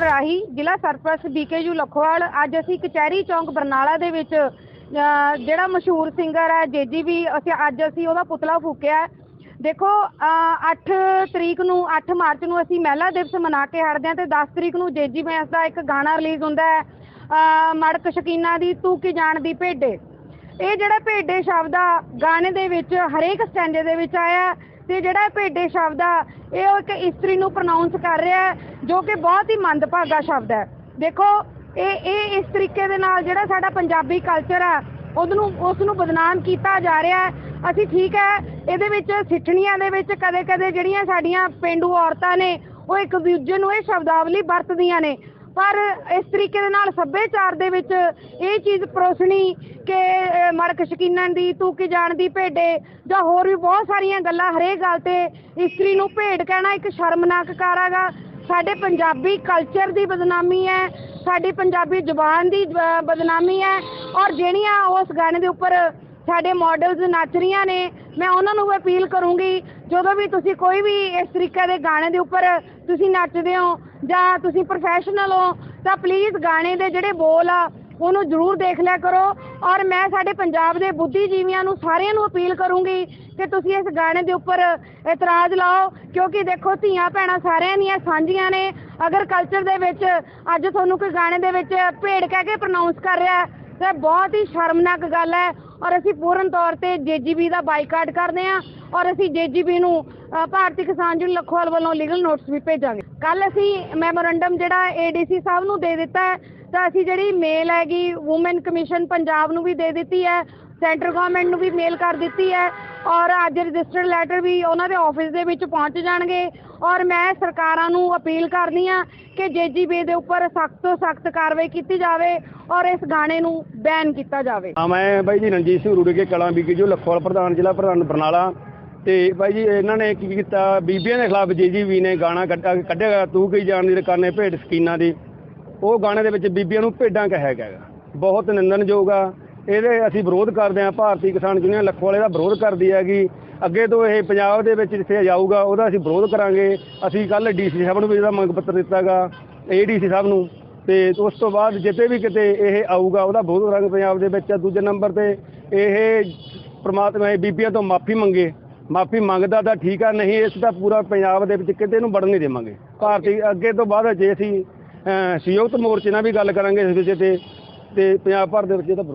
ਰਾਹੀਂ ਜ਼ਿਲ੍ਹਾ ਸਰਪ੍ਰਸਤ ਬੀਕੇਯੂ ਲਖੋਵਾਲ ਅੱਜ ਅਸੀਂ ਕਚਹਿਰੀ ਚੌਂਕ ਬਰਨਾਲਾ ਦੇ ਵਿੱਚ ਜਿਹੜਾ ਮਸ਼ਹੂਰ ਸਿੰਗਰ ਹੈ ਜੇਜੀਬੀ ਅਸੀਂ ਅੱਜ ਅਸੀਂ ਉਹਦਾ ਪੁਤਲਾ ਫੂਕਿਆ। ਦੇਖੋ ਅ, 8 ਤਰੀਕ ਨੂੰ 8 ਮਾਰਚ ਨੂੰ ਅਸੀਂ ਮਹਿਲਾ ਦਿਵਸ ਮਨਾ ਕੇ ਹਟਦੇ ਹਾਂ ਤੇ 10 ਤਰੀਕ ਨੂੰ ਜੇਜੀ ਬੈਂਸ ਦਾ ਇੱਕ ਗਾਣਾ ਰਿਲੀਜ਼ ਹੁੰਦਾ ਹੈ ਮੜਕ ਸ਼ਕੀਨਾ ਦੀ ਤੂੰ ਕੀ ਜਾਣਦੀ ਭੇਡੇ। ਇਹ ਜਿਹੜਾ ਭੇਡੇ ਸ਼ਬਦ ਆ, ਗਾਣੇ ਦੇ ਵਿੱਚ, ਹਰੇਕ ਸਟੈਂਡੇ ਦੇ ਵਿੱਚ ਆਇਆ ਹੈ ਤੇ ਜਿਹੜਾ ਭੇਡੇ ਸ਼ਬਦ ਆ, ਇਹ ਉਹ ਇੱਕ ਇਸਤਰੀ ਨੂੰ ਪ੍ਰੋਨਾਉਂਸ ਕਰ ਰਿਹਾ ਜੋ ਕਿ ਬਹੁਤ ਹੀ ਮੰਦਭਾਗਾ ਸ਼ਬਦ ਹੈ। ਦੇਖੋ, ਇਹ ਇਹ ਇਸ ਤਰੀਕੇ ਦੇ ਨਾਲ ਜਿਹੜਾ ਸਾਡਾ ਪੰਜਾਬੀ ਕਲਚਰ ਆ, ਉਹਨੂੰ ਉਸ ਨੂੰ ਬਦਨਾਮ ਕੀਤਾ ਜਾ ਰਿਹਾ ਹੈ। ਅਸੀਂ ਠੀਕ ਹੈ, ਇਹਦੇ ਵਿੱਚ ਸਿੱਠਣੀਆਂ ਦੇ ਵਿੱਚ ਕਦੇ-ਕਦੇ ਜਿਹੜੀਆਂ ਸਾਡੀਆਂ ਪਿੰਡੂ ਔਰਤਾਂ ਨੇ, ਉਹ ਇੱਕ ਦੂਜੇ ਨੂੰ ਇਹ ਸ਼ਬਦਾਵਲੀ ਵਰਤਦੀਆਂ ਨੇ। ਪਰ ਇਸ ਤਰੀਕੇ ਦੇ ਨਾਲ ਸੱਭਿਆਚਾਰ ਦੇ ਵਿੱਚ ਇਹ ਚੀਜ਼ ਪਰੋਸਣੀ ਕਿ ਅਹ, ਮੜਕ ਸ਼ਕੀਨਨ ਦੀ ਤੂੰ ਕੀ ਜਾਣਦੀ ਭੇਡੇ ਜਾਂ ਹੋਰ ਵੀ ਬਹੁਤ ਸਾਰੀਆਂ ਗੱਲਾਂ ਹਰੇਕ ਗੱਲ ਤੇ ਇਸਤਰੀ ਨੂੰ ਭੇਡ ਕਹਿਣਾ ਇੱਕ ਸ਼ਰਮਨਾਕ ਕਾਰਾਗਾ ਸਾਡੇ ਪੰਜਾਬੀ ਕਲਚਰ ਦੀ ਬਦਨਾਮੀ ਹੈ ਸਾਡੀ ਪੰਜਾਬੀ ਜ਼ੁਬਾਨ ਦੀ ਅਹ, ਬਦਨਾਮੀ ਹੈ ਔਰ ਜਿਹੜੀਆਂ ਉਸ ਗਾਣੇ ਦੇ ਉੱਪਰ ਸਾਡੇ ਮਾਡਲਸ ਨੱਚ ਰਹੀਆਂ ਨੇ ਮੈਂ ਉਹਨਾਂ ਨੂੰ ਵੀ ਅਪੀਲ ਕਰੂੰਗੀ ਜਦੋਂ ਵੀ ਤੁਸੀਂ ਕੋਈ ਵੀ ਇਸ ਤਰੀਕੇ ਦੇ ਗਾਣੇ ਦੇ ਉੱਪਰ ਤੁਸੀਂ ਨੱਚਦੇ ਹੋ ਜਾਂ ਤੁਸੀਂ ਪ੍ਰੋਫੈਸ਼ਨਲ ਹੋ, ਤਾਂ ਪਲੀਜ਼ ਗਾਣੇ ਦੇ ਜਿਹੜੇ ਬੋਲ ਆ, ਉਹਨੂੰ ਜ਼ਰੂਰ ਦੇਖ ਲਿਆ ਕਰੋ। ਔਰ ਮੈਂ ਸਾਡੇ ਪੰਜਾਬ ਦੇ ਬੁੱਧੀਜੀਵੀਆਂ ਨੂੰ ਸਾਰਿਆਂ ਨੂੰ ਅਪੀਲ ਕਰੂੰਗੀ ਕਿ ਤੁਸੀਂ ਇਸ ਗਾਣੇ ਦੇ ਉੱਪਰ ਇਤਰਾਜ਼ ਲਾਓ, ਕਿਉਂਕਿ ਦੇਖੋ ਧੀਆਂ ਭੈਣਾਂ ਸਾਰਿਆਂ ਦੀਆਂ ਸਾਂਝੀਆਂ ਨੇ। ਅਗਰ ਕਲਚਰ ਦੇ ਵਿੱਚ ਅੱਜ ਤੁਹਾਨੂੰ ਕੋਈ ਗਾਣੇ ਦੇ ਵਿੱਚ ਭੇੜ ਕਹਿ ਕੇ ਪ੍ਰੋਨਾਉਂਸ ਕਰ ਰਿਹਾ ਹੈ, ਤੇ ਬਹੁਤ ਹੀ ਸ਼ਰਮਨਾਕ ਗੱਲ ਹੈ। ਔਰ ਅਸੀਂ ਪੂਰਨ ਤੌਰ ਤੇ ਜੇਜੀਬੀ ਦਾ ਬਾਈਕਾਟ ਕਰਦੇ ਹਾਂ। ਔਰ ਅਸੀਂ ਜੇਜੀਬੀ ਨੂੰ ਭਾਰਤੀ ਕਿਸਾਨ ਯੂਨੀਅਨ ਲਖੋਵਾਲ ਵੱਲੋਂ ਲੀਗਲ ਨੋਟਿਸ ਵੀ ਭੇਜਾਂਗੇ। ਕੱਲ ਅਸੀਂ ਮੈਮੋਰੰਡਮ ਜਿਹੜਾ ਏਡੀਸੀ ਸਾਹਿਬ ਨੂੰ ਦੇ ਦਿੱਤਾ ਹੈ, ਤਾਂ ਅਸੀਂ ਜਿਹੜੀ ਮੇਲ ਹੈਗੀ ਔਮਨ ਕਮਿਸ਼ਨ ਪੰਜਾਬ ਨੂੰ ਵੀ ਦੇ ਦਿੱਤੀ ਹੈ ਸੈਂਟਰ ਗਵਰਨਮੈਂਟ ਨੂੰ ਵੀ ਮੇਲ ਕਰ ਦਿੱਤੀ ਹੈ, ਔਰ ਅੱਜ ਰਜਿਸਟਰਡ ਲੈਟਰ ਵੀ ਉਹਨਾਂ ਦੇ ਆਫਿਸ ਦੇ ਵਿੱਚ ਪਹੁੰਚ ਜਾਣਗੇ। ਔਰ ਮੈਂ ਸਰਕਾਰਾਂ ਨੂੰ ਅਪੀਲ ਕਰਦੀ ਹਾਂ ਕਿ ਜੇਜੀਬੀ ਦੇ ਉੱਪਰ ਸਖਤ ਤੋਂ ਸਖਤ ਕਾਰਵਾਈ ਕੀਤੀ ਜਾਵੇ ਔਰ ਇਸ ਗਾਣੇ ਨੂੰ ਬੈਨ ਕੀਤਾ ਜਾਵੇ। ਹਾਂ, ਮੈਂ ਬਾਈ ਜੀ ਰਣਜੀਤ ਸਿੰਘ ਰੂੜੇ ਕੇ ਕਲਾਂ ਬੀਕੇ ਜੋ ਲਖੋਵਾਲ ਪ੍ਰਧਾਨ, ਜ਼ਿਲ੍ਹਾ ਪ੍ਰਧਾਨ ਬਰਨਾਲਾ। ਤੇ ਬਾਈ ਜੀ, ਇਹਨਾਂ ਨੇ ਕੀ ਕੀਤਾ? ਬੀਬੀਆਂ ਦੇ ਖਿਲਾਫ ਜੀਜੀਵੀ ਨੇ ਗਾਣਾ ਕੱਢਿਆ ਕੱਢਿਆ ਤੂੰ ਕੀ ਜਾਣਦੀ ਰਕਾਨੇ ਭੇਡ ਸਕੀਨਾਂ ਦੀ? ਉਹ ਗਾਣੇ ਦੇ ਵਿੱਚ ਬੀਬੀਆਂ ਨੂੰ ਭੇਡਾਂ ਕਿਹਾ ਗਿਆ ਬਹੁਤ ਨਿੰਦਣਯੋਗ ਆ। ਇਹਦੇ ਅਸੀਂ ਵਿਰੋਧ ਕਰਦੇ ਹਾਂ। ਭਾਰਤੀ ਕਿਸਾਨ ਯੂਨੀਅਨ ਵਾਲੇ ਦਾ ਵਿਰੋਧ ਕਰਦੀ ਹੈਗੀ। ਅੱਗੇ ਤੋਂ ਇਹ ਪੰਜਾਬ ਦੇ ਵਿੱਚ ਜਿੱਥੇ ਜਾਊਗਾ, ਉਹਦਾ ਅਸੀਂ ਵਿਰੋਧ ਕਰਾਂਗੇ। ਅਸੀਂ ਕੱਲ ਡੀਸੀ ਸਾਹਿਬ ਨੂੰ ਵੀ ਇਹਦਾ ਮੰਗ ਪੱਤਰ ਦਿੱਤਾਗਾ, ਏਡੀਸੀ ਸਾਹਿਬ ਨੂੰ। ਤੇ ਉਸ ਤੋਂ ਬਾਅਦ ਜਿੱਤੇ ਵੀ ਕਿਤੇ ਇਹ ਆਊਗਾ, ਉਹਦਾ ਵਿਰੋਧ ਕਰਾਂਗੇ ਪੰਜਾਬ ਦੇ ਵਿੱਚ। ਦੂਜੇ ਨੰਬਰ ਤੇ ਇਹ ਪ੍ਰਮਾਤਮਾ ਇਹ ਬੀਬੀਆਂ ਤੋਂ ਮਾਫੀ ਮੰਗੇ। ਮਾਫੀ ਮੰਗਦਾ ਤਾਂ ਠੀਕ ਆ, ਨਹੀਂ ਇਸ ਦਾ ਪੂਰਾ ਪੰਜਾਬ ਦੇ ਵਿੱਚ ਕਿਤੇ ਨੂੰ ਵੜਨ ਨਹੀਂ ਦੇਵਾਂਗੇ। ਭਾਰਤੀ ਅੱਗੇ ਤੋਂ ਬਾਅਦ ਜੇ ਅਸੀਂ ਸੰਯੁਕਤ ਮੋਰਚੇ ਨਾਲ ਵੀ ਗੱਲ ਕਰਾਂਗੇ ਇਸ ਵਿਸ਼ੇ ਤੇ ਤੇ ਪੰਜਾਬ ਭਰ ਦੇ ਵਿੱਚ ਇਹਦਾ ਵਿਰੋਧ